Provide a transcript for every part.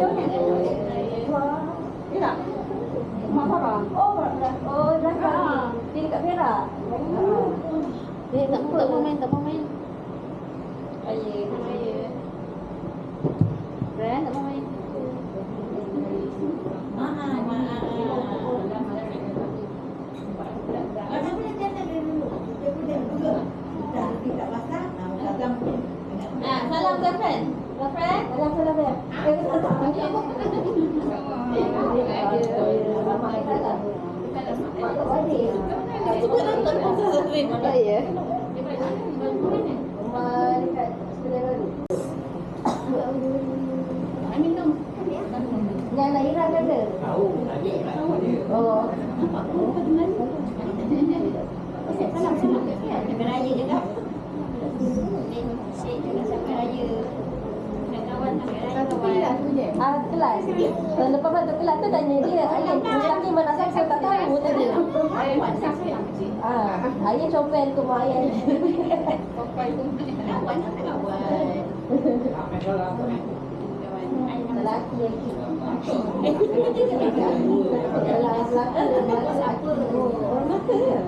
Dia tak? Mak Farah? Oh, Farah. Oh. Dia dekat Perak. Eh, tak mau, tak mau main, tak mau main. Ayah. Ayah. Ren, tak mau main. Ah, salam Zafran. Zafran? Salam salam dia. Eh, salam. Oh, ya. Kan tadi tak tahu dia. Oh. Ah, kelas. Lepas satu kelas tu tanya dia, ayah mustahil mana saya saya tak tahu tadi. Ah, ayah comel tu mak ayah. Apa kau lama ni? Lelaki lagi. Lelaki lelaki. Orang mata ya.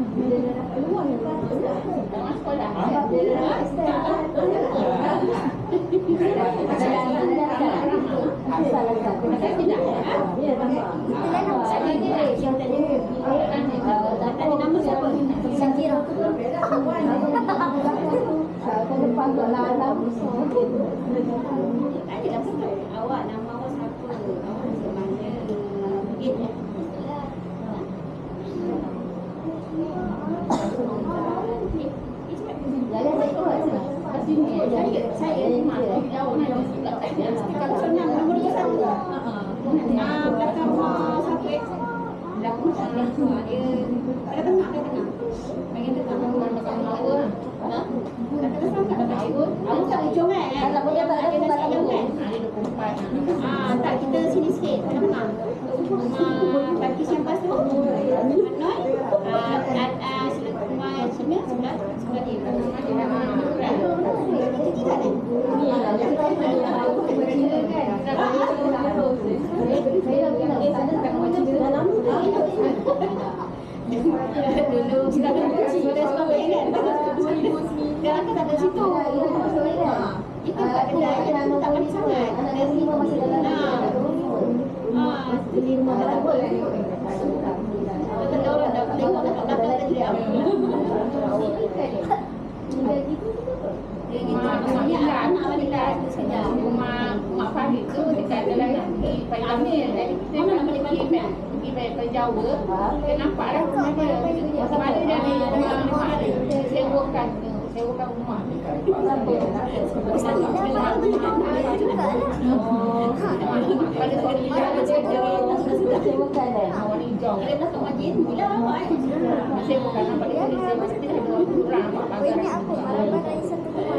Bila dia dah keluar dia tak Dia dah extend Asal asal. Ya, nampak. Tadi nama siapa? Syakira. Ke depan tu lah alam. Saya ikut. Saya saya mak jauh ni Kalau senang nombor dia satu. Ah, belakang rumah siapa? Belakang sebelah tu dia. Ada tengah, ada tengah. Bagian tengah belakang belakang apa? Ha? Kata sama tak dapat cikgu. Aku tak ujung kan? Kalau punya tak ada, Ada tak nasi ada. ayam kan? Ah, dia 24. Ah, tak kita sini sikit, tengah-tengah. Rumah Balkis yang pas tu. Ah, sebelah rumah sebelah sebelah sebelah dia. Belakang rumah dia. Ah, Dulu kita ada kunci kita suka main kan. Kan tak situ. Itu kat kedai je tu tak panik sangat. Anak dia lima masih dalam Ah, Di rumah tak apa. Kalau orang dah tengok kat belakang dah diam. Dia gitu. Maksudnya anak wanita tu saja. rumah Mak Farid tu dekat dalam di Pai Amir. Jadi kita Mana nak nama dia pergi Farid? kan, pergi Pai Pai Jawa. Kita nampak dah rumah dia. Sebab ada dari rumah rumah dia. Sewakan sewakan rumah. Pada suami dia. Sewakan eh. Hijau. Dia eh? Sewakan nampak dia ada orang pagar.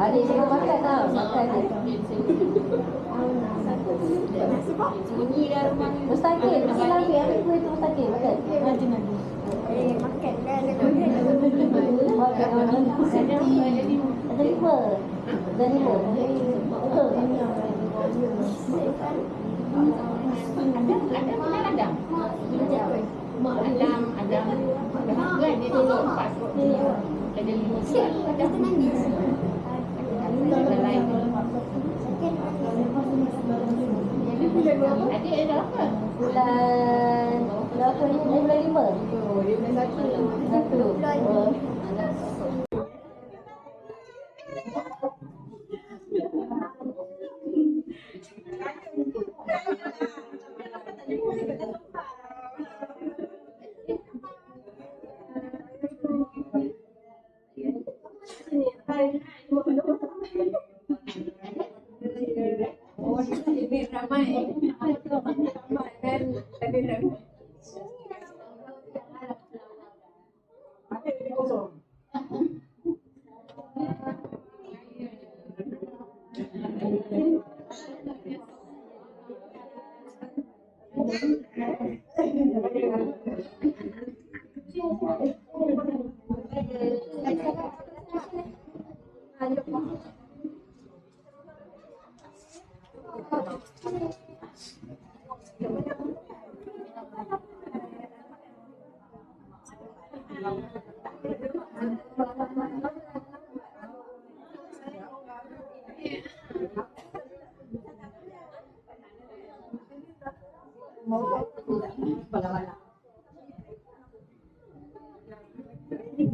Adik dia makan tau. Makan dia. Bunyi dah rumah ni. Mustaqil. Mesti lagi. Ambil kuih tu mustaqil. Makan. Nanti nanti. Makan. Ada lima. Ada lima. Betul. Adam, Adam kenal Adam? Adam, Adam. Adam kan dia tolong pas ada lima surat ada menangis Ada berapa? Bulan berapa ni? Bulan lima. Dia bulan satu. Satu. Satu.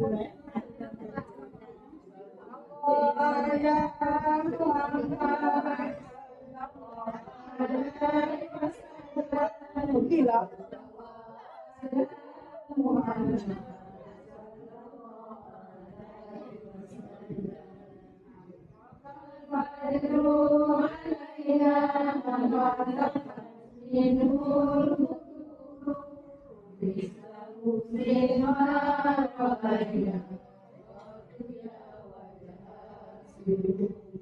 oh Thank you.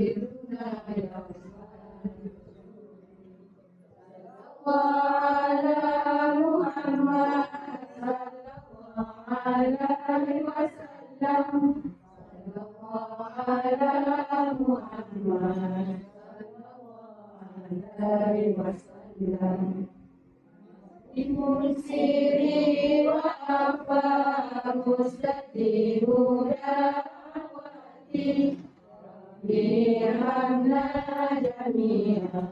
is ليرحمنا جميعا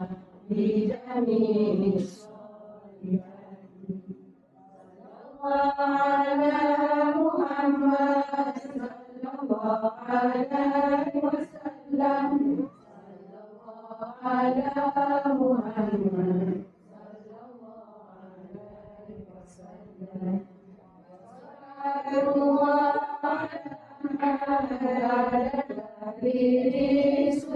بجميع الصالحين صلى الله على محمد صلى الله عليه وسلم على محمد صلى الله عليه وسلم الله Ave Deus,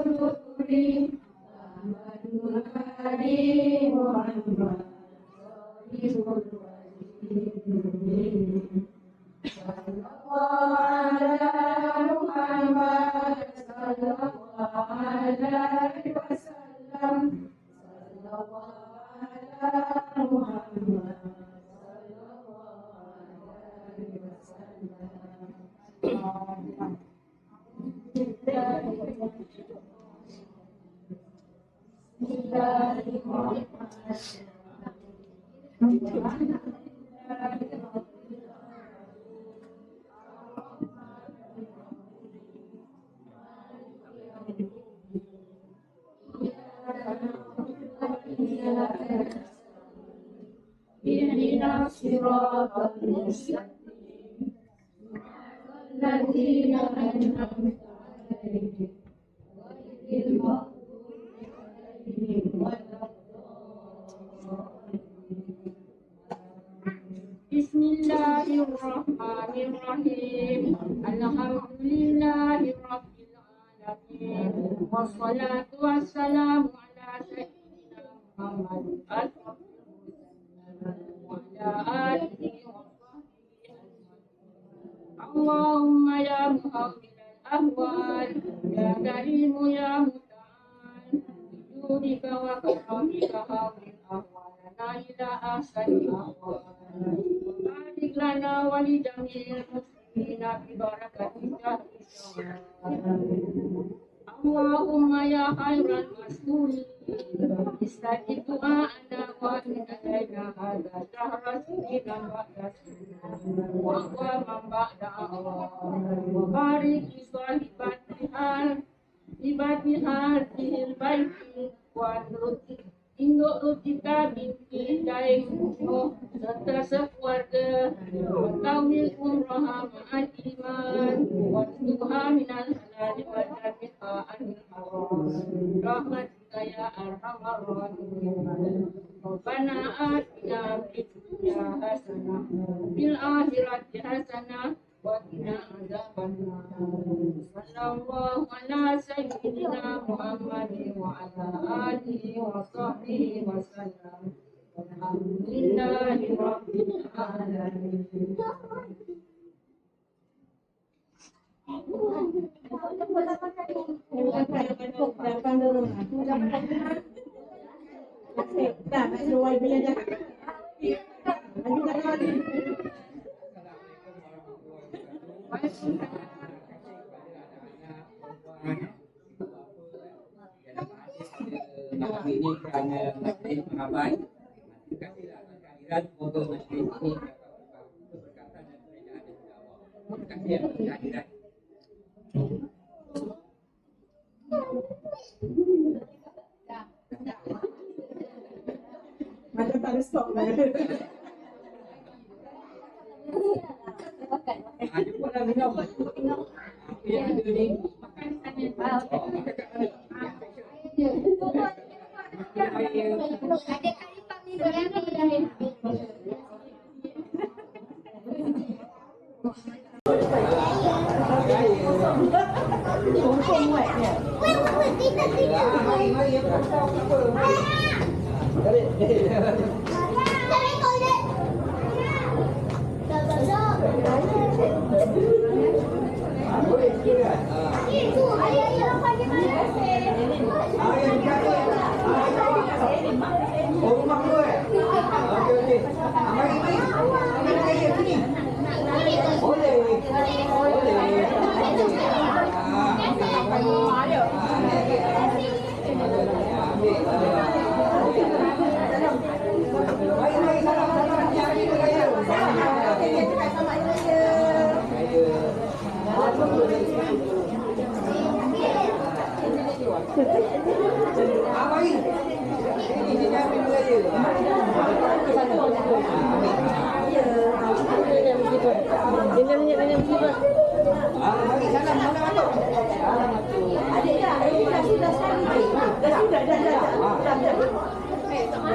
Yeah. الله لله رب العالمين. والصلاة والسلام على سيدنا محمد أشرف المرسلين وعلى آله وصحبه أجمعين اللهم يا محول الأهوال يا كريم يا متعال بجودك وكرمك هون أهوالنا إلى أحسن الأهوال لنا ولجميع المسلمين ببركة شهر شوال اللهم يا خير المسؤولين استجب دعاءنا وإن علينا هذا شهر سنين بعد سنين وأقواما بعد أقوام وبارك لصاحبات الحال لبات هذه البيت ونرد Induk kita binti daing oh serta sekeluarga Kawil umrah ma'al iman Wattuha minal halal wa jami'a anil haram Rahmatika ya arhamar rahimin Rabbana atina fid dunya hasanah Fil akhirati hasanah وقنا عذاب النار صلى الله على سيدنا محمد وعلى Terima kasih Macam tak ada stok lah. Ah, Jemputlah minum. Apa yang ada ni Yeah. Ah, ambil. Mari, mari. Salam, salam.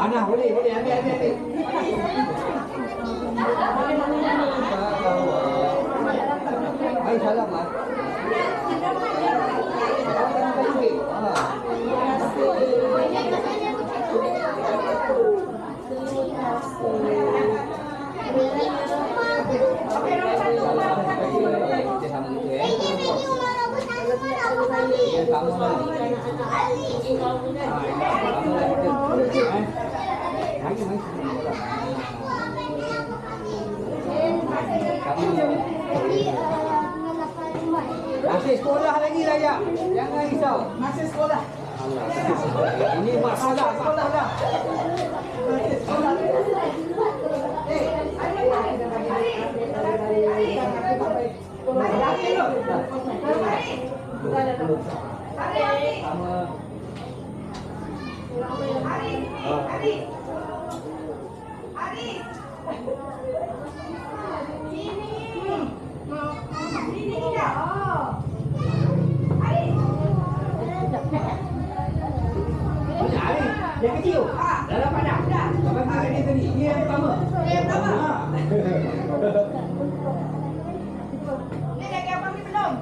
Anak boleh, boleh ambil, ambil, ambil. Hai salam ah. Salam balik. Ah. Dia sama gitu ya. Dia sama lah. Ah, ini sama lah gitu. Eh. Mari, mari sini. Kamu Masih sekolah lagi Raya. Jangan risau. Masih sekolah. Allah. Ini masalah sekolah dah. Masih sekolah. Eh, ada Sama. Banyak ni. Yang kecil. Dalam padang. Abang kira dia tadi. Ini yang pertama. Yang pertama. Ah. Ni dari abang ni belum.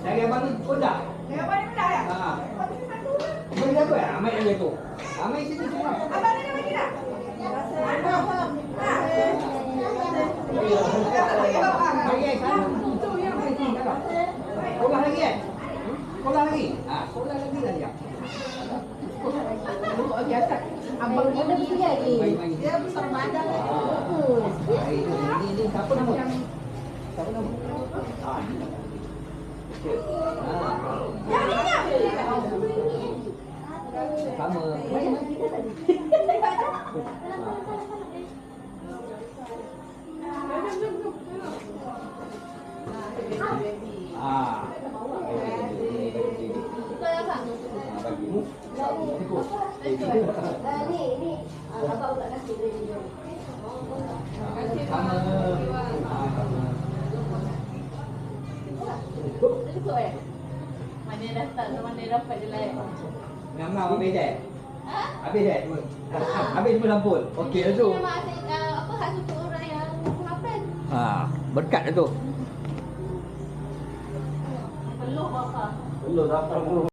Dari abang ni pun dah. Dari abang ni belum ya? Ha. Abang ni satu. Boleh jaga ya? Amai yang jatuh. Amai sini semua. Abang ni dah bagi dah. Bagi yang sana. Sekolah lagi kan? Sekolah lagi? Ha, sekolah lagi dah dia. Abang dia dah pergi lagi. Dia besar badan. Hmm. Baik, ini ini siapa nama? Siapa nama? Ah, ini. Okey. Ah. Sama. Ah. Ini bagi. Ah, bagi. Ah. Ah. Ah, eh? Mana datang sama mana dapat je lah eh. Nama habis dah. Habis dah semua. Habis semua lampun. Okey dah tu. Memang ah, apa hak untuk orang yang hafal. Ha, berkat dah tu. Peluh apa? Belum dapat